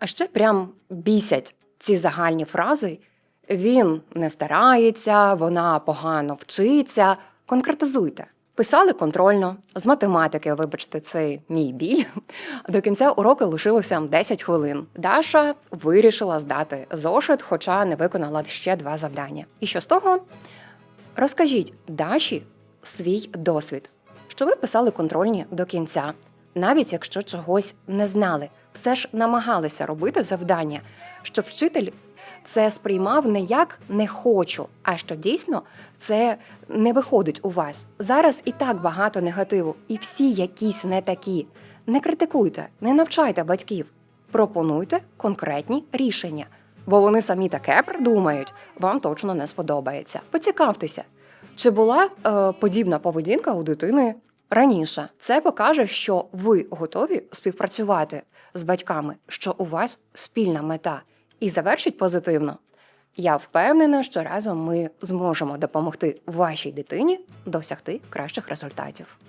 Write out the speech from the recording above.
А ще прям бісять ці загальні фрази. Він не старається, вона погано вчиться. Конкретизуйте. Писали контрольно з математики, вибачте, це мій біль. До кінця уроку лишилося 10 хвилин. Даша вирішила здати зошит, хоча не виконала ще два завдання. І що з того? Розкажіть Даші свій досвід, що ви писали контрольні до кінця, навіть якщо чогось не знали, все ж намагалися робити завдання, щоб вчитель це сприймав не як не хочу, а що дійсно це не виходить у вас. Зараз і так багато негативу, і всі якісь не такі. Не критикуйте, не навчайте батьків. Пропонуйте конкретні рішення, бо вони самі таке придумають, вам точно не сподобається. Поцікавтеся, чи була е, подібна поведінка у дитини раніше. Це покаже, що ви готові співпрацювати з батьками, що у вас спільна мета, і завершить позитивно. Я впевнена, що разом ми зможемо допомогти вашій дитині досягти кращих результатів.